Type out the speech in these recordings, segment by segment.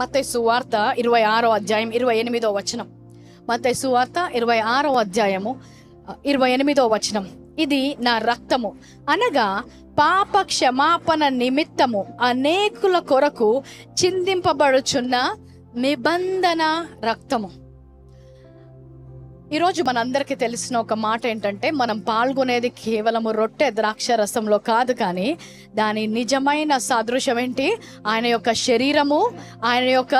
మత్తయి సువార్త ఇరవై ఆరో అధ్యాయం ఇరవై ఎనిమిదో వచనం. మత్తయి సువార్త ఇరవై ఆరో అధ్యాయము ఇరవై ఎనిమిదో వచనం. ఇది నా రక్తము. అనగా పాప క్షమాపణ నిమిత్తము అనేకుల కొరకు చిందింపబడుచున్న నిబంధన రక్తము. ఈరోజు మనందరికీ తెలిసిన ఒక మాట ఏంటంటే మనం పాల్గొనేది కేవలము రొట్టె ద్రాక్ష రసంలో కాదు కానీ దాని నిజమైన సాదృశ్యం ఏంటి? ఆయన యొక్క శరీరము ఆయన యొక్క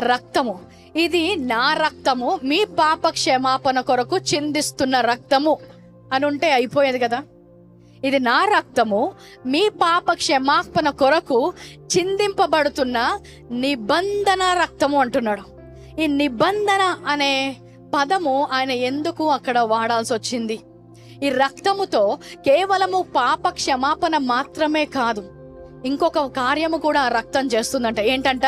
రక్తము. ఇది నా రక్తము మీ పాప క్షమాపణ కొరకు చిందిస్తున్న రక్తము అని ఉంటే అయిపోయేది కదా. ఇది నా రక్తము మీ పాప క్షమాపణ కొరకు చిందింపబడుతున్న నిబంధన రక్తము అంటున్నాడు. ఈ నిబంధన అనే పదము ఆయన ఎందుకు అక్కడ వాడాల్సి వచ్చింది? ఈ రక్తముతో కేవలము పాప క్షమాపణ మాత్రమే కాదు ఇంకొక కార్యము కూడా రక్తం చేస్తుందంట. ఏంటంట?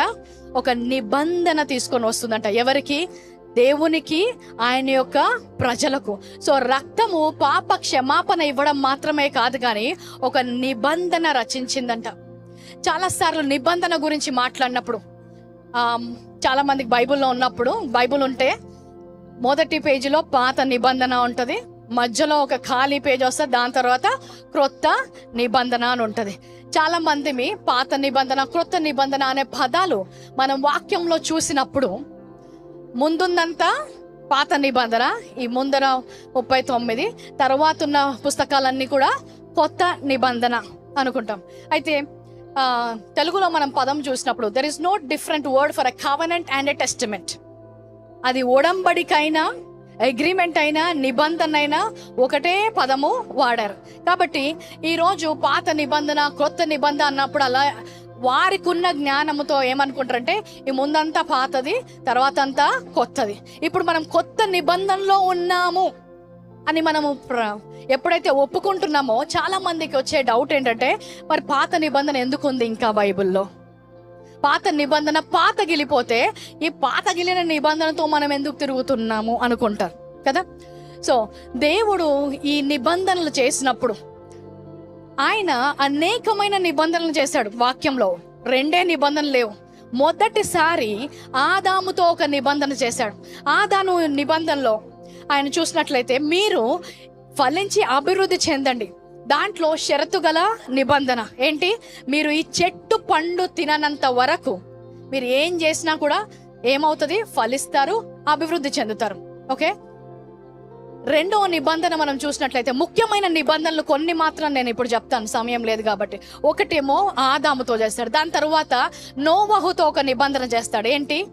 ఒక నిబంధన తీసుకొని వస్తుందంట. ఎవరికి? దేవునికి ఆయన యొక్క ప్రజలకు. సో రక్తము పాప క్షమాపణ ఇవ్వడం మాత్రమే కాదు కానీ ఒక నిబంధన రచించిందంట. చాలాసార్లు నిబంధన గురించి మాట్లాడినప్పుడు చాలా మందికి బైబిల్లో ఉన్నప్పుడు బైబిల్ ఉంటే మొదటి పేజీలో పాత నిబంధన ఉంటుంది. మధ్యలో ఒక ఖాళీ పేజ్ వస్తే దాని తర్వాత క్రొత్త నిబంధన అని ఉంటుంది. చాలా మందిమి పాత నిబంధన క్రొత్త నిబంధన అనే పదాలు మనం వాక్యంలో చూసినప్పుడు ముందుందంతా పాత నిబంధన ఈ ముందర ముప్పై తొమ్మిది తర్వాత ఉన్న పుస్తకాలన్నీ కూడా కొత్త నిబంధన అనుకుంటాం. అయితే తెలుగులో మనం పదం చూసినప్పుడు there is no different word for a covenant and a testament అది ఒడంబడికైనా అగ్రిమెంట్ అయినా నిబంధన అయినా ఒకటే పదము వాడారు. కాబట్టి ఈరోజు పాత నిబంధన క్రొత్త నిబంధన అన్నప్పుడు అలా వారికి ఉన్న జ్ఞానముతో ఏమనుకుంటారంటే ఈ ముందంతా పాతది తర్వాత అంతా కొత్తది. ఇప్పుడు మనం కొత్త నిబంధనలో ఉన్నాము అని మనము ఎప్పుడైతే ఒప్పుకుంటున్నామో చాలా మందికి వచ్చే డౌట్ ఏంటంటే మరి పాత నిబంధన ఎందుకు ఉంది ఇంకా బైబిల్లో? పాత నిబంధన పాత గిలిపోతే ఈ పాత గిలిన నిబంధనతో మనం ఎందుకు తిరుగుతున్నాము అనుకుంటారు కదా? సో దేవుడు ఈ నిబంధనలు చేసినప్పుడు ఆయన అనేకమైన నిబంధనలు చేశాడు వాక్యంలో. రెండే నిబంధనలు లేవు. మొదటిసారి ఆదాముతో ఒక నిబంధన చేశాడు. ఆదాను నిబంధనలో ఆయన చూసినట్లయితే మీరు ఫలించి అభివృద్ధి చెందండి. దాంట్లో షరతు గల నిబంధన. ఏంటి? మీరు ఈ చెట్టు పండు తిననంత వరకు మీరు ఏం చేసినా కూడా ఏమవుతుంది? ఫలిస్తారు అభివృద్ధి చెందుతారు. ఓకే? రెండవ నిబంధన మనం చూసినట్లయితే ముఖ్యమైన నిబంధనలు కొన్ని మాత్రం నేను ఇప్పుడు చెప్తాను. సమయం లేదు కాబట్టి. ఒకటేమో ఆదాముతో చేస్తాడు. దాని తర్వాత నోవహుతో ఒక నిబంధన చేస్తాడు. ఏంటి?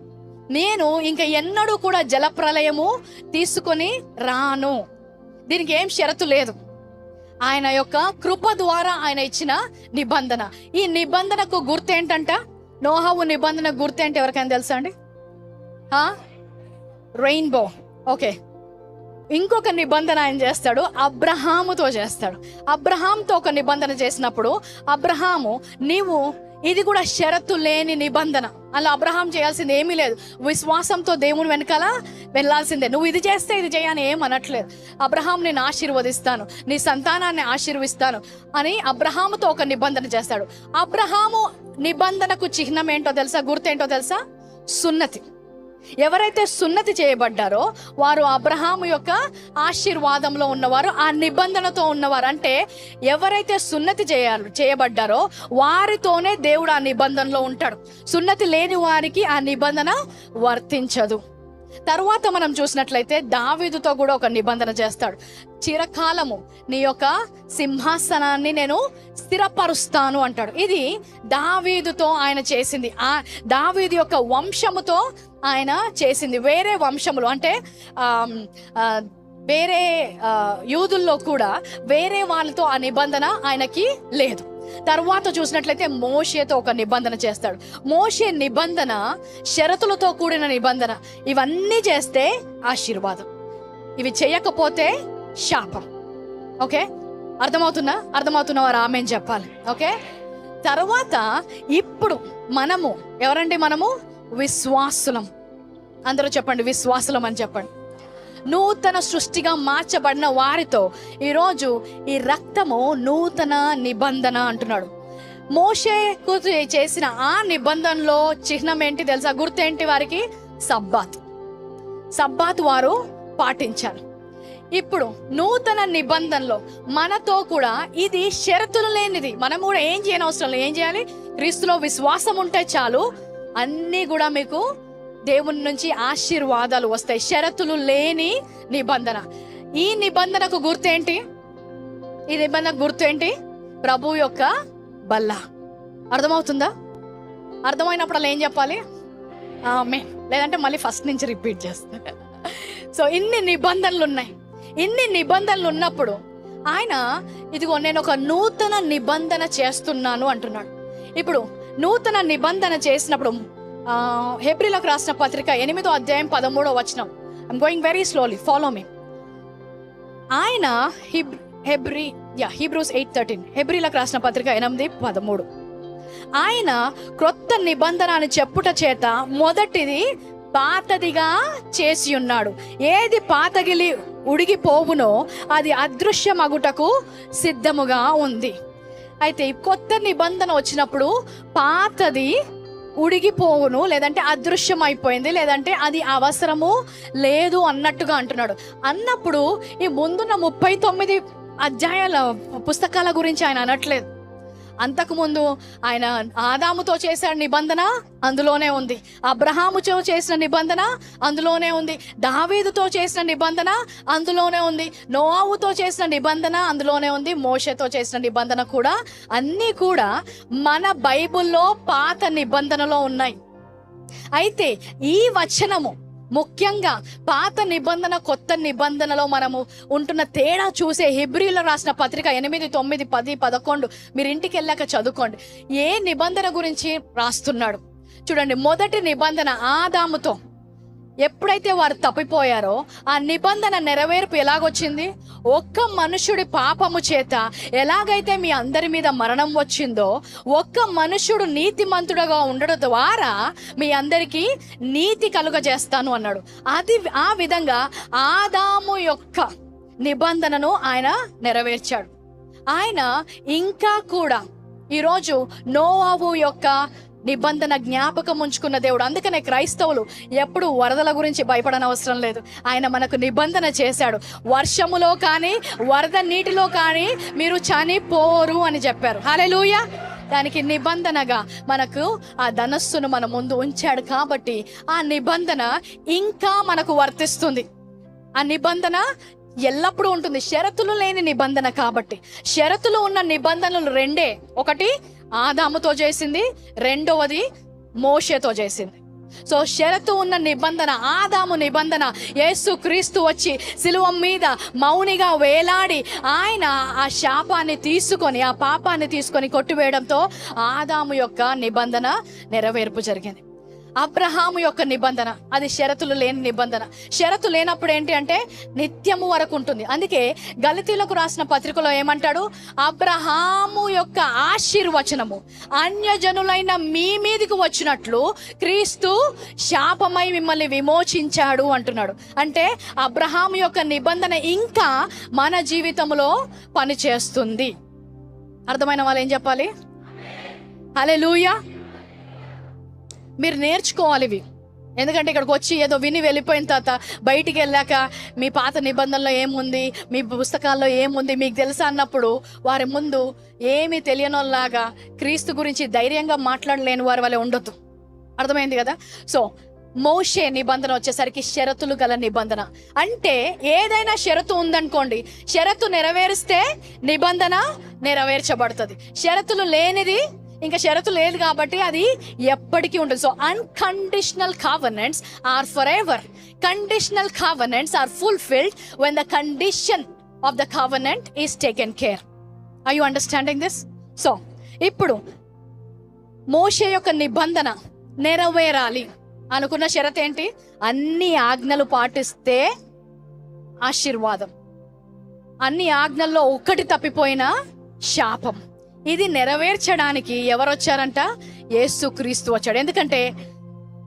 నేను ఇంకా ఎన్నడూ కూడా జలప్రలయము తీసుకొని రాను. దీనికి ఏం షరతు లేదు. ఆయన యొక్క కృప ద్వారా ఆయన ఇచ్చిన నిబంధన. ఈ నిబంధనకు గుర్తు ఏంటంట? నోహవు నిబంధన గుర్తు ఏంటి ఎవరికైనా తెలుసా అండి? రెయిన్బో ఓకే ఇంకొక నిబంధన ఆయన చేస్తాడు అబ్రహాముతో చేస్తాడు. అబ్రహాంతో ఒక నిబంధన చేసినప్పుడు అబ్రహాము నీవు ఇది కూడా షరతు లేని నిబంధన. అలా అబ్రహాం చేయాల్సింది ఏమీ లేదు. విశ్వాసంతో దేవుని వెనకాల వెళ్ళాల్సిందే. నువ్వు ఇది చేస్తే ఇది చేయని ఏం అనట్లేదు. అబ్రహాం నేను ఆశీర్వదిస్తాను. నీ సంతానాన్ని ఆశీర్విస్తాను అని అబ్రహాముతో ఒక నిబంధన చేస్తాడు. అబ్రహాము నిబంధనకు చిహ్నం ఏంటో తెలుసా? గుర్తేంటో తెలుసా? సున్నతి. ఎవరైతే సున్నతి చేయబడ్డారో వారు అబ్రహాము యొక్క ఆశీర్వాదంలో ఉన్నవారు ఆ నిబంధనతో ఉన్నవారు. అంటే ఎవరైతే సున్నతి చేయాలి చేయబడ్డారో వారితోనే దేవుడు ఆ నిబంధనలో ఉంటాడు. సున్నతి లేని వారికి ఆ నిబంధన వర్తించదు. తర్వాత మనం చూసినట్లయితే దావీదుతో కూడా ఒక నిబంధన చేస్తాడు. చిరకాలము నీ యొక్క సింహాసనాన్ని నేను స్థిరపరుస్తాను అంటాడు. ఇది దావీదుతో ఆయన చేసింది. ఆ దావీదు యొక్క వంశముతో ఆయన చేసింది. వేరే వంశములు అంటే వేరే యూదుల్లో కూడా వేరే వాళ్ళతో ఆ నిబంధన ఆయనకి లేదు. తర్వాత చూసినట్లయితే మోషేతో ఒక నిబంధన చేస్తాడు. మోషే నిబంధన షరతులతో కూడిన నిబంధన ఇవన్నీ చేస్తే ఆశీర్వాదం. ఇవి చేయకపోతే శాపం. ఓకే? అర్థమవుతున్నా అర్థమవుతున్న వారు ఆమె చెప్పాలి. ఓకే? తర్వాత ఇప్పుడు మనము ఎవరండి మనము? విశ్వాసులం. అందరూ చెప్పండి విశ్వాసులం అని చెప్పండి. నూతన సృష్టిగా మార్చబడిన వారితో ఈరోజు ఈ రక్తము నూతన నిబంధన అంటున్నాడు. మోషేకు చేసిన ఆ నిబంధనలో చిహ్నం ఏంటి తెలుసా? గుర్తేంటి వారికి? సబ్బాత్. సబ్బాత్ వారు పాటించారు. ఇప్పుడు నూతన నిబంధనలో మనతో కూడా ఇది షరతులు లేనిది. మనం కూడా ఏం చేయని అవసరం లేదు. ఏం చేయాలి? క్రీస్తులో విశ్వాసం ఉంటే చాలు. అన్నీ కూడా మీకు దేవుని నుంచి ఆశీర్వాదాలు వస్తాయి. షరతులు లేని నిబంధన. ఈ నిబంధనకు గుర్తేంటి? ఈ నిబంధన గుర్తేంటి? ప్రభు యొక్క బల్ల. అర్థమవుతుందా? అర్థమైనప్పుడు అలా ఏం చెప్పాలి? ఆమె లేదంటే మళ్ళీ ఫస్ట్ నుంచి రిపీట్ చేస్తా. సో ఇన్ని నిబంధనలు ఉన్నాయి ఇన్ని నిబంధనలు ఉన్నప్పుడు ఆయన ఇదిగో నేను ఒక నూతన నిబంధన చేస్తున్నాను అంటున్నాడు. ఇప్పుడు నూతన నిబంధన చేసినప్పుడు హెబ్రిలకు రాసిన పత్రిక ఎనిమిదో అధ్యాయం పదమూడో వచనం. I'm going very slowly follow me ఆయన హిబ్ హెబ్రి యా హీబ్రూస్ ఎయిట్ థర్టీన్ హెబ్రిలకు రాసిన పత్రిక ఎనిమిది పదమూడు. ఆయన క్రొత్త నిబంధన అని చెప్పుట చేత మొదటిది పాతదిగా చేసి ఉన్నాడు. ఏది పాతగిలి ఉడిగిపోవునో అది అదృశ్యమగుటకు సిద్ధముగా ఉంది. అయితే కొత్త నిబంధన వచ్చినప్పుడు పాతది ఉడిగిపోవును లేదంటే అదృశ్యం అయిపోయింది లేదంటే అది అవసరము లేదు అన్నట్టుగా అంటున్నాడు. అన్నప్పుడు ఈ ముందున్న ముప్పై తొమ్మిది అధ్యాయాల పుస్తకాల గురించి ఆయన అనట్లేదు. అంతకుముందు ఆయన ఆదాముతో చేసిన నిబంధన అందులోనే ఉంది. అబ్రహాముతో చేసిన నిబంధన అందులోనే ఉంది. దావీదుతో చేసిన నిబంధన అందులోనే ఉంది. నోవావుతో చేసిన నిబంధన అందులోనే ఉంది. మోషతో చేసిన నిబంధన కూడా అన్నీ కూడా మన బైబిల్లో పాత నిబంధనలో ఉన్నాయి. అయితే ఈ వచనము ముఖ్యంగా పాత నిబంధన కొత్త నిబంధనలో మనము ఉంటున్న తేడా చూసే హిబ్రిలో రాసిన పత్రిక ఎనిమిది తొమ్మిది పది పదకొండు. మీరు ఇంటికి వెళ్ళాక చదువుకోండి. ఏ నిబంధన గురించి రాస్తున్నాడు? చూడండి మొదటి నిబంధన ఆదాముతో. ఎప్పుడైతే వారు తప్పిపోయారో ఆ నిబంధన నెరవేర్పు ఎలాగొచ్చింది? ఒక్క మనుషుడి పాపము చేత ఎలాగైతే మీ అందరి మీద మరణం వచ్చిందో ఒక్క మనుషుడు నీతిమంతుడుగా ఉండడం ద్వారా మీ అందరికీ నీతి కలుగజేస్తాను అన్నాడు. అది ఆ విధంగా ఆదాము యొక్క నిబంధనను ఆయన నెరవేర్చాడు. ఆయన ఇంకా కూడా ఈరోజు నోవాబు యొక్క నిబంధన జ్ఞాపకం ఉంచుకున్న దేవుడు. అందుకనే క్రైస్తవులు ఎప్పుడు వరదల గురించి భయపడనవసరం లేదు. ఆయన మనకు నిబంధన చేశాడు. వర్షములో కానీ వరద నీటిలో కానీ మీరు చనిపోరు అని చెప్పారు. హలెలూయ దానికి నిబంధనగా మనకు ఆ ధనస్సును మన ముందు ఉంచాడు కాబట్టి ఆ నిబంధన ఇంకా మనకు వర్తిస్తుంది. ఆ నిబంధన ఎల్లప్పుడూ ఉంటుంది. షరతులు లేని నిబంధన కాబట్టి. షరతులు ఉన్న నిబంధనలు రెండే. ఒకటి ఆదాముతో చేసింది రెండవది మోషేతో చేసింది. సో షరతు ఉన్న నిబంధన ఆదాము నిబంధన యేసు క్రీస్తు వచ్చి శిలువం మీద మౌనిగా వేలాడి ఆయన ఆ శాపాన్ని తీసుకొని ఆ పాపాన్ని తీసుకొని కొట్టివేయడంతో ఆదాము యొక్క నిబంధన నెరవేర్పు జరిగింది. అబ్రహాము యొక్క నిబంధన. అది షరతులు లేని నిబంధన. షరతు లేనప్పుడు ఏంటి అంటే నిత్యము వరకు ఉంటుంది. అందుకే గలితీలకు రాసిన పత్రికలో ఏమంటాడు? అబ్రహాము యొక్క ఆశీర్వచనము అన్యజనులైన మీ మీదకి వచ్చినట్లు క్రీస్తు శాపమై మిమ్మల్ని విమోచించాడు అంటున్నాడు. అంటే అబ్రహాము యొక్క నిబంధన ఇంకా మన జీవితంలో పనిచేస్తుంది. అర్థమైన వాళ్ళు ఏం చెప్పాలి? హలే మీరు నేర్చుకోవాలి ఇవి. ఎందుకంటే ఇక్కడికి వచ్చి ఏదో విని వెళ్ళిపోయిన తర్వాత బయటికి వెళ్ళాక మీ పాత నిబంధనలో ఏముంది మీ పుస్తకాల్లో ఏముంది మీకు తెలుసా అన్నప్పుడు వారి ముందు ఏమీ తెలియనోళ్ళలాగా క్రీస్తు గురించి ధైర్యంగా మాట్లాడలేని వారి వల్ల ఉండొద్దు. అర్థమైంది కదా? సో మోషే నిబంధన వచ్చేసరికి షరతులు గల నిబంధన. అంటే ఏదైనా షరతు ఉందనుకోండి షరతు నెరవేరిస్తే నిబంధన నెరవేర్చబడుతుంది. షరతులు లేనిది ఇంకా షరతు లేదు కాబట్టి అది ఎప్పటికీ ఉంటుంది so unconditional covenants are for ever conditional covenants are fulfilled when the condition of the covenant is taken care I you understanding this so ఇప్పుడు మోషే యొక్క నిబంధన నెరవేరాలి. అనుకున్న షరత్ ఏంటి అన్ని ఆజ్ఞలు పాటిస్తే ఆశీర్వాదం. అన్ని ఆజ్ఞల్లో ఒక్కటి తప్పిపోయిన శాపం. ఇది నెరవేర్చడానికి ఎవరు వచ్చారంట యేసు క్రీస్తు వచ్చాడు. ఎందుకంటే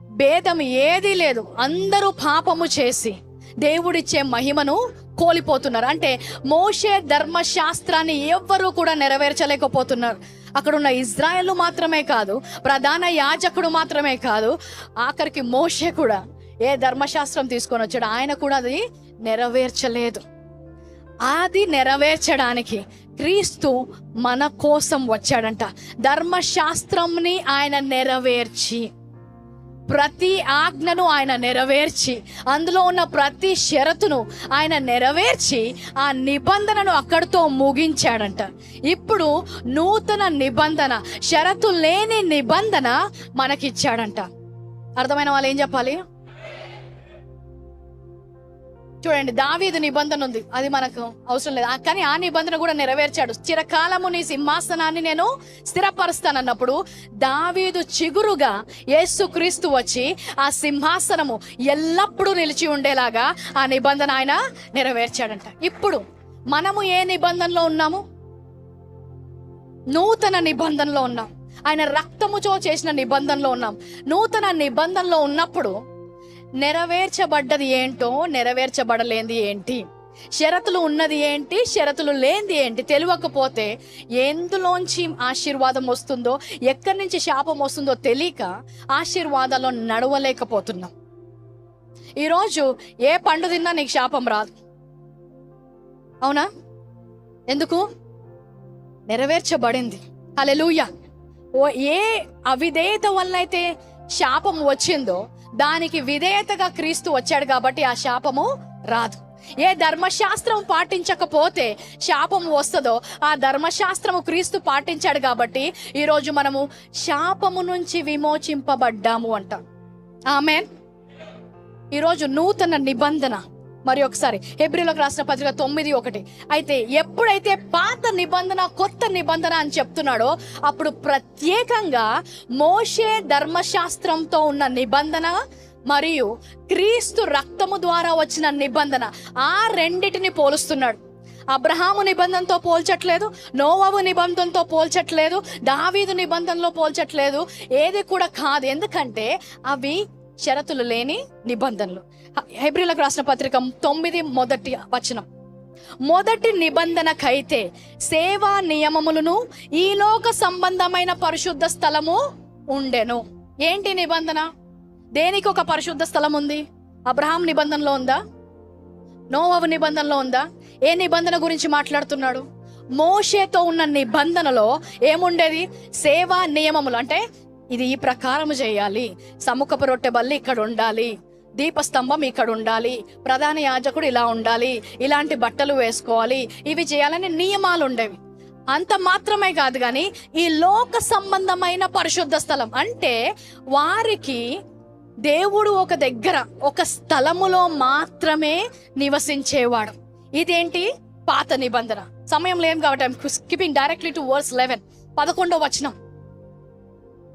భేదం ఏదీ లేదు. అందరూ పాపము చేసి దేవుడిచ్చే మహిమను కోల్పోతున్నారు. అంటే మోషే ధర్మశాస్త్రాన్ని ఎవ్వరూ కూడా నెరవేర్చలేకపోతున్నారు. అక్కడ ఉన్న ఇజ్రాయెల్ మాత్రమే కాదు ప్రధాన యాజకుడు మాత్రమే కాదు ఆఖరికి మోషే కూడా ఏ ధర్మశాస్త్రం తీసుకొని వచ్చాడు ఆయన కూడా అది నెరవేర్చలేదు. అది నెరవేర్చడానికి క్రీస్తు మన కోసం వచ్చాడంట. ధర్మశాస్త్రంని ఆయన నెరవేర్చి ప్రతి ఆజ్ఞను ఆయన నెరవేర్చి అందులో ఉన్న ప్రతి షరతును ఆయన నెరవేర్చి ఆ నిబంధనను అక్కడితో ముగించాడంట. ఇప్పుడు నూతన నిబంధన షరతు లేని నిబంధన మనకిచ్చాడంట. అర్థమైన వాళ్ళు ఏం చెప్పాలి? చూడండి దావీదు నిబంధన ఉంది. అది మనకు అవసరం లేదు. కానీ ఆ నిబంధన కూడా నెరవేర్చాడు. చిరకాలము నీ సింహాసనాన్ని నేను స్థిరపరుస్తానన్నప్పుడు దావీదు చిగురుగా యేసుక్రీస్తు వచ్చి ఆ సింహాసనము ఎల్లప్పుడూ నిలిచి ఉండేలాగా ఆ నిబంధన ఆయన నెరవేర్చాడంట. ఇప్పుడు మనము ఏ నిబంధనలో ఉన్నాము? నూతన నిబంధనలో ఉన్నాం. ఆయన రక్తముతో చేసిన నిబంధనలో ఉన్నాం. నూతన నిబంధనలో ఉన్నప్పుడు నెరవేర్చబడ్డది ఏంటో నెరవేర్చబడలేంది ఏంటి? షరతులు ఉన్నది ఏంటి షరతులు లేనిది ఏంటి తెలియకపోతే ఎందులోంచి ఆశీర్వాదం వస్తుందో ఎక్కడి నుంచి శాపం వస్తుందో తెలియక ఆశీర్వాదాల్లో నడవలేకపోతున్నాం. ఈరోజు ఏ పండు తిన్నా నీకు శాపం రాదు. అవునా? ఎందుకు? నెరవేర్చబడింది. హల్లెలూయ. ఓ ఏ అవిధేయత వల్ల అయితే శాపం వచ్చిందో దానికి విధేయతగా క్రీస్తు వచ్చాడు కాబట్టి ఆ శాపము రాదు. ఏ ధర్మశాస్త్రం పాటించకపోతే శాపం వస్తుందో ఆ ధర్మశాస్త్రము క్రీస్తు పాటించాడు కాబట్టి ఈరోజు మనము శాపము నుంచి విమోచింపబడ్డాము అంట. ఆమెన్. ఈరోజు నూతన నిబంధన మరి ఒకసారి హెబ్రిలోకి రాసిన పత్రిక తొమ్మిది ఒకటి. అయితే ఎప్పుడైతే పాత నిబంధన కొత్త నిబంధన అని చెప్తున్నాడో అప్పుడు ప్రత్యేకంగా మోషే ధర్మశాస్త్రంతో ఉన్న నిబంధన మరియు క్రీస్తు రక్తము ద్వారా వచ్చిన నిబంధన ఆ రెండిటిని పోలుస్తున్నాడు. అబ్రహాము నిబంధనతో పోల్చట్లేదు నోవవు నిబంధనతో పోల్చట్లేదు దావీదు నిబంధనలో పోల్చట్లేదు ఏది కూడా కాదు. ఎందుకంటే అవి షరతులు లేని నిబంధనలు. హైబ్రిలకు రాసిన పత్రిక తొమ్మిది మొదటి వచనం. మొదటి నిబంధనకైతే సేవా నియమములను ఈలోక సంబంధమైన పరిశుద్ధ స్థలము ఉండెను. ఏంటి నిబంధన? దేనికి ఒక పరిశుద్ధ స్థలం ఉంది? అబ్రహాం నిబంధనలో ఉందా? నోవవు నిబంధనలో ఉందా? ఏ నిబంధన గురించి మాట్లాడుతున్నాడు? మోషేతో ఉన్న నిబంధనలో ఏముండేది? సేవా నియమములు. అంటే ఇది ఈ ప్రకారం చేయాలి. సముఖపు రొట్టె బల్లి ఇక్కడ ఉండాలి. దీపస్తంభం ఇక్కడ ఉండాలి. ప్రధాన యాజకుడు ఇలా ఉండాలి. ఇలాంటి బట్టలు వేసుకోవాలి. ఇవి చేయాలని నియమాలు ఉండేవి. అంత మాత్రమే కాదు కానీ ఈ లోక సంబంధమైన పరిశుద్ధ స్థలం అంటే వారికి దేవుడు ఒక దగ్గర ఒక స్థలములో మాత్రమే నివసించేవాడు. ఇదేంటి? పాత నిబంధన. సమయం లేదు కాబట్టి I'm skipping directly to verse eleven పదకొండో వచనం.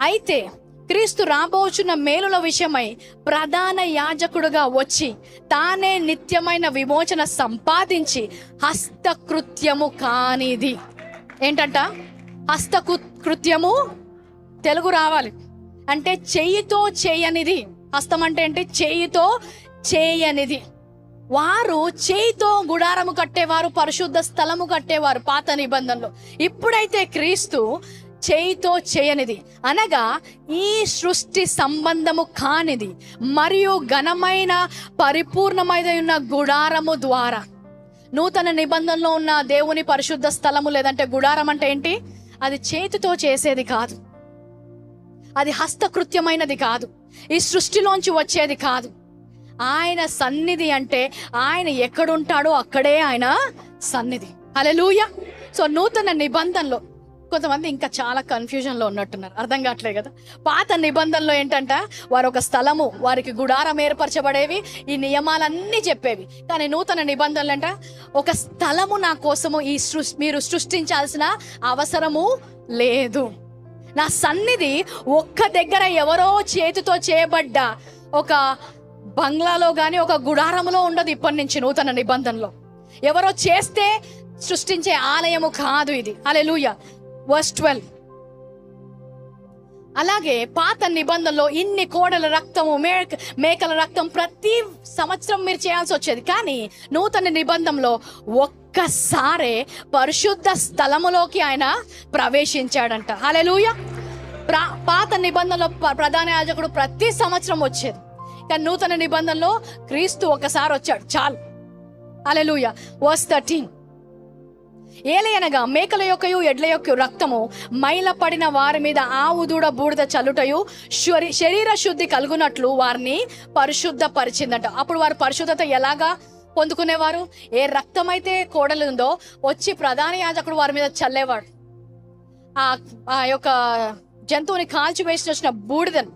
అయితే క్రీస్తు రాబోచున్న మేలుల విషయమై ప్రధాన యాజకుడుగా వచ్చి తానే నిత్యమైన విమోచన సంపాదించి హస్తకృత్యము కానిది. ఏంటంట? హస్తకు కృత్యము తెలుగు రావాలి. అంటే చేయితో చేయనిది. హస్తం అంటే ఏంటి? చేయితో చేయనిది. వారు చేయితో గుడారము కట్టేవారు పరిశుద్ధ స్థలము కట్టేవారు పాత నిబంధనలో. ఇప్పుడైతే క్రీస్తు చేయితో చేయనిది. అనగా ఈ సృష్టి సంబంధము కానిది మరియు ఘనమైన పరిపూర్ణమైన ఉన్న గుడారము ద్వారా. నూతన నిబంధనలో ఉన్న దేవుని పరిశుద్ధ స్థలము లేదంటే గుడారం అంటే ఏంటి? అది చేతితో చేసేది కాదు. అది హస్తకృత్యమైనది కాదు. ఈ సృష్టిలోంచి వచ్చేది కాదు. ఆయన సన్నిధి అంటే ఆయన ఎక్కడుంటాడో అక్కడే ఆయన సన్నిధి. అలెలుయ సో నూతన నిబంధనలో కొంతమంది ఇంకా చాలా కన్ఫ్యూజన్లో ఉన్నట్టున్నారు. అర్థం కావట్లేదు కదా? పాత నిబంధనలో ఏంటంట? వారు ఒక స్థలము వారికి గుడారం ఏర్పరచబడేవి ఈ నియమాలన్నీ చెప్పేవి. కానీ నూతన నిబంధనలు అంట ఒక స్థలము నా కోసము ఈ సృష్టి మీరు సృష్టించాల్సిన అవసరము లేదు. నా సన్నిధి ఒక్క దగ్గర ఎవరో చేతితో చేయబడ్డ ఒక బంగ్లాలో కానీ ఒక గుడారములో ఉండదు ఇప్పటి నుంచి నూతన నిబంధనలో. ఎవరో చేస్తే సృష్టించే ఆలయము కాదు ఇది. అలెలుయ వర్స్ ట్వెల్వ్ అలాగే పాత నిబంధనలో ఇన్ని కోడల రక్తము మేక మేకల రక్తం ప్రతి సంవత్సరం మీరు చేయాల్సి వచ్చేది. కానీ నూతన నిబంధనలో ఒక్కసారే పరిశుద్ధ స్థలములోకి ఆయన ప్రవేశించాడంట. హలెలూయ ప్రా పాత నిబంధనలో ప్రధాన యాజకుడు ప్రతి సంవత్సరం వచ్చేది. కానీ నూతన నిబంధనలో క్రీస్తు ఒకసారి వచ్చాడు. చాలు. అలెలుయ వర్స్ థర్టీన్ ఏలయనగా మేకల యొక్కయు ఎడ్ల యొక్క రక్తము మైల పడిన వారి మీద ఆవు దూడ బూడిద చల్లుటయు శరీర శుద్ధి కలుగునట్లు వారిని పరిశుద్ధపరిచిందంట. అప్పుడు వారు పరిశుద్ధత ఎలాగా పొందుకునేవారు? ఏ రక్తం అయితే కోడలు ఉందో వచ్చి ప్రధాన యాజకుడు వారి మీద చల్లేవాడు. ఆ ఆ యొక్క జంతువుని కాల్చి వేసి వచ్చిన బూడిదను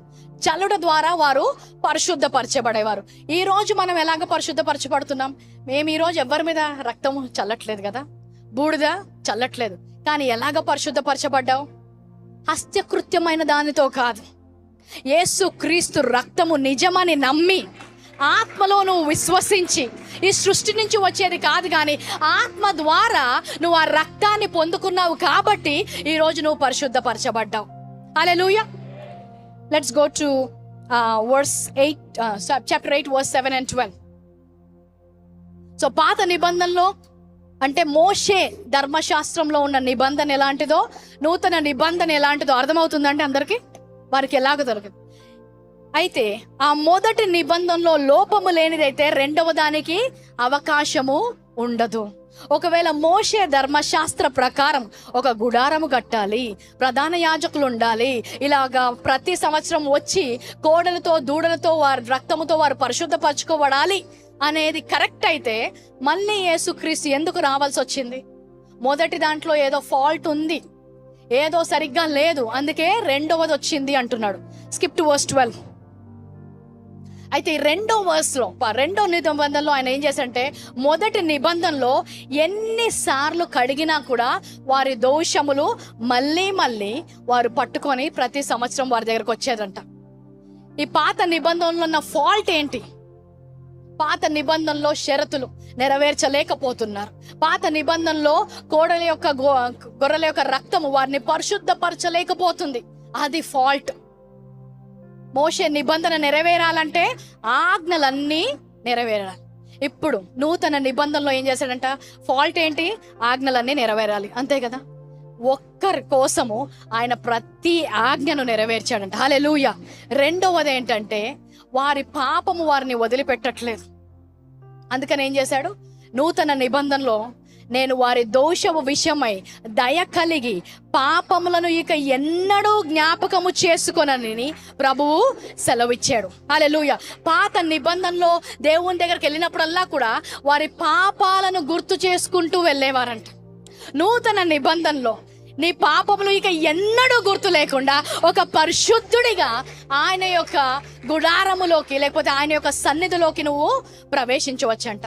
చల్లుట ద్వారా వారు పరిశుద్ధపరచబడేవారు. ఈ రోజు మనం ఎలాగ పరిశుద్ధపరచబడుతున్నాం? మేము ఈ రోజు ఎవరి మీద రక్తం చల్లట్లేదు కదా? బూడిద చల్లట్లేదు. కానీ ఎలాగ పరిశుద్ధపరచబడ్డావు? హస్త్యకృత్యమైన దానితో కాదు. యేసు క్రీస్తు రక్తము నిజమని నమ్మి ఆత్మలో నువ్వు విశ్వసించి ఈ సృష్టి నుంచి వచ్చేది కాదు కానీ ఆత్మ ద్వారా నువ్వు ఆ రక్తాన్ని పొందుకున్నావు కాబట్టి ఈరోజు నువ్వు పరిశుద్ధపరచబడ్డావు. Alleluia let's go to verse eight chapter eight verse seven and twelve so పాత నిబంధనలో అంటే మోషే ధర్మశాస్త్రంలో ఉన్న నిబంధన ఎలాంటిదో నూతన నిబంధన ఎలాంటిదో అర్థమవుతుందంటే అందరికీ? వారికి ఎలాగ దొరకదు? అయితే ఆ మొదటి నిబంధనలో లోపము లేనిదైతే రెండవ దానికి అవకాశము ఉండదు. ఒకవేళ మోషే ధర్మశాస్త్ర ప్రకారం ఒక గుడారము కట్టాలి ప్రధాన యాజకులు ఉండాలి ఇలాగా ప్రతి సంవత్సరం వచ్చి కోడలతో దూడలతో వారి రక్తముతో వారు పరిశుద్ధపరచుకోబడాలి అనేది కరెక్ట్ అయితే మళ్ళీ యేసుక్రీస్తు ఎందుకు రావాల్సి వచ్చింది? మొదటి దాంట్లో ఏదో ఫాల్ట్ ఉంది. ఏదో సరిగ్గా లేదు. అందుకే రెండవది వచ్చింది అంటున్నాడు. Skip to verse twelve. అయితే ఈ రెండో వర్స్లో ప- రెండో నిబంధనలో ఆయన ఏం చేశారంటే మొదటి నిబంధనలో ఎన్నిసార్లు కడిగినా కూడా వారి దోషములు మళ్ళీ మళ్ళీ వారు పట్టుకొని ప్రతి సంవత్సరం వారి దగ్గరకు వచ్చేదంట. ఈ పాత నిబంధనలో ఉన్న ఫాల్ట్ ఏంటి? పాత నిబంధనలో షరతులు నెరవేర్చలేకపోతున్నారు. పాత నిబంధనలో కోడల యొక్క గో- గొర్రెల యొక్క రక్తము వారిని పరిశుద్ధపరచలేకపోతుంది. అది ఫాల్ట్ మోసే నిబంధన నెరవేరాలంటే ఆజ్ఞలన్నీ నెరవేరాలి. ఇప్పుడు నూతన నిబంధనలో ఏం చేశాడంట? ఫాల్ట్ ఏంటి? ఆజ్ఞలన్నీ నెరవేరాలి. అంతే కదా? ఒక్కరి కోసము ఆయన ప్రతి ఆజ్ఞను నెరవేర్చాడంట. హాలెలూయ రెండవది ఏంటంటే వారి పాపము వారిని వదిలిపెట్టట్లేదు. అందుకని ఏం చేశాడు? నూతన నిబంధనలో నేను వారి దోషము విషయమై దయ కలిగి పాపములను ఇక ఎన్నడూ జ్ఞాపకము చేసుకొనని ప్రభువు సెలవిచ్చాడు. అలెలుయ పాత నిబంధనలో దేవుని దగ్గరికి వెళ్ళినప్పుడల్లా కూడా వారి పాపాలను గుర్తు చేసుకుంటూ వెళ్ళేవారంట. నూతన నిబంధనలో నీ పాపములు ఇక ఎన్నడూ గుర్తు లేకుండా ఒక పరిశుద్ధుడిగా ఆయన యొక్క గుడారములోకి లేకపోతే ఆయన యొక్క సన్నిధిలోకి నువ్వు ప్రవేశించవచ్చంట.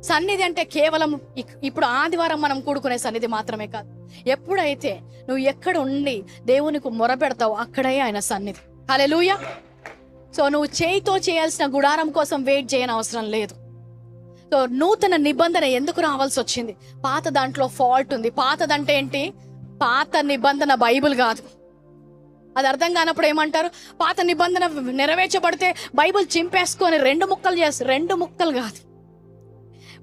సన్నిధి అంటే కేవలం ఇక్- ఇప్పుడు ఆదివారం మనం కూడుకునే సన్నిధి మాత్రమే కాదు. ఎప్పుడైతే నువ్వు ఎక్కడ ఉండి దేవునికి మొరపెడతావు అక్కడే ఆయన సన్నిధి. హలెలూయ సో నువ్వు చేయితో చేయాల్సిన గుడారం కోసం వెయిట్ చేయని అవసరం లేదు. సో నూతన నిబంధన ఎందుకు రావాల్సి వచ్చింది? పాత దాంట్లో ఫాల్ట్ ఉంది. పాతదంటే ఏంటి? పాత నిబంధన బైబిల్ కాదు. అది అర్థం కానప్పుడు ఏమంటారు? పాత నిబంధన నెరవేర్చబడితే బైబిల్ చింపేసుకొని రెండు ముక్కలు చేస్తారు రెండు ముక్కలు కాదు.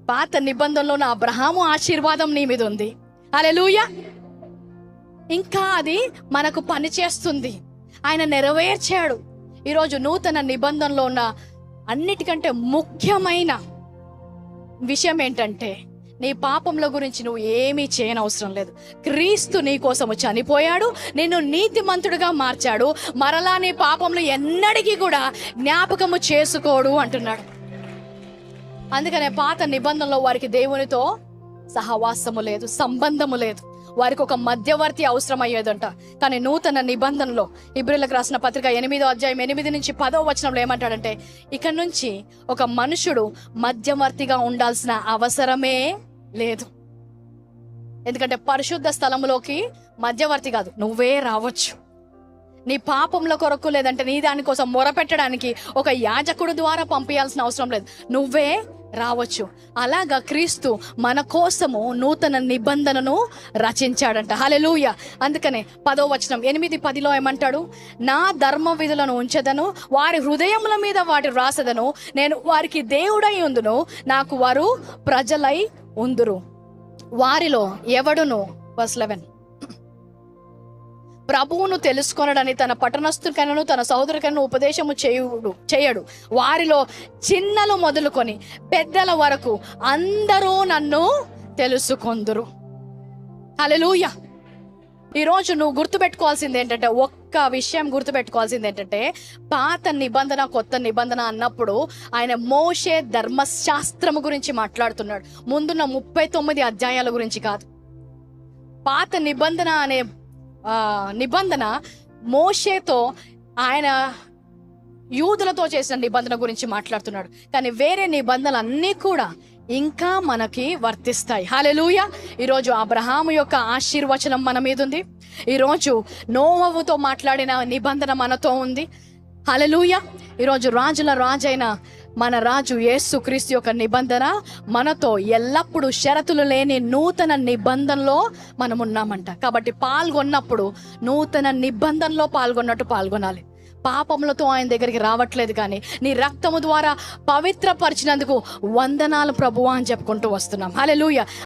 పాత నిబంధనలో నా అబ్రహాము ఆశీర్వాదం నీ మీద ఉంది. అలెలుయ ఇంకా అది మనకు పని చేస్తుంది. ఆయన నెరవేర్చాడు. ఈరోజు నూతన నిబంధనలో ఉన్న అన్నిటికంటే ముఖ్యమైన విషయం ఏంటంటే నీ పాపముల గురించి నువ్వు ఏమీ చేయనవసరం లేదు. క్రీస్తు నీ కోసము చనిపోయాడు నిన్ను నీతిమంతుడుగా మార్చాడు మరలా నీ పాపంలో ఎన్నడికి కూడా జ్ఞాపకము చేసుకోడు అంటున్నాడు. అందుకనే పాత నిబంధనలో వారికి దేవునితో సహవాసము లేదు సంబంధము లేదు. వారికి ఒక మధ్యవర్తి అవసరం అయ్యేదంట కానీ నూతన నిబంధనలో ఇబ్రిలకు రాసిన పత్రిక ఎనిమిదో అధ్యాయం ఎనిమిది నుంచి పదో వచనంలో ఏమంటాడంటే ఇక నుంచి ఒక మనుషుడు మధ్యవర్తిగా ఉండాల్సిన అవసరమే లేదు. ఎందుకంటే పరిశుద్ధ స్థలంలోకి మధ్యవర్తి కాదు. నువ్వే రావచ్చు. నీ పాపంల కొరకు లేదంటే నీ దానికోసం మొరపెట్టడానికి ఒక యాజకుడు ద్వారా పంపించాల్సిన అవసరం లేదు. నువ్వే రావచ్చు. అలాగా క్రీస్తు మన కోసము నూతన నిబంధనను రచించాడంట. హలెలూయ అందుకనే పదో వచనం ఎనిమిది పదిలో ఏమంటాడు? నా ధర్మ విధులను ఉంచదను వారి హృదయముల మీద వాటి రాసదను నేను వారికి దేవుడై ఉందును నాకు వారు ప్రజలై ఉందురు. వారిలో ఎవడును? Verse eleven. ప్రభువును తెలుసుకొనడని తన పట్టణస్థుకైనను తన సహోదరుకైనా ఉపదేశము చేయుడు చేయడు. వారిలో చిన్నలు మొదలుకొని పెద్దల వరకు అందరూ నన్ను తెలుసుకొందురు. ఈ రోజు నువ్వు గుర్తుపెట్టుకోవాల్సింది ఏంటంటే ఒక్క విషయం గుర్తుపెట్టుకోవాల్సింది ఏంటంటే పాత నిబంధన కొత్త నిబంధన అన్నప్పుడు ఆయన మోషే ధర్మశాస్త్రము గురించి మాట్లాడుతున్నాడు. ముందున్న ముప్పై తొమ్మిది అధ్యాయాల గురించి కాదు. పాత నిబంధన అనే నిబంధన మోషేతో ఆయన యూదులతో చేసిన నిబంధన గురించి మాట్లాడుతున్నాడు. కానీ వేరే నిబంధనలు అన్నీ కూడా ఇంకా మనకి వర్తిస్తాయి. హాలెలూయ ఈరోజు అబ్రహాము యొక్క ఆశీర్వచనం మన మీద ఉంది. ఈరోజు నోవవుతో మాట్లాడిన నిబంధన మనతో ఉంది. హలలుయ ఈరోజు రాజుల రాజైన మన రాజు యేసు క్రీస్తు యొక్క నిబంధన మనతో ఎల్లప్పుడూ షరతులు లేని నూతన నిబంధనలో మనం ఉన్నామంట కాబట్టి పాల్గొన్నప్పుడు నూతన నిబంధనలో పాల్గొన్నట్టు పాల్గొనాలి. పాపములతో ఆయన దగ్గరికి రావట్లేదు కానీ నీ రక్తము ద్వారా పవిత్రపరిచినందుకు వందనాలు ప్రభువా అని చెప్పుకుంటూ వస్తున్నాం. హల్లెలూయా.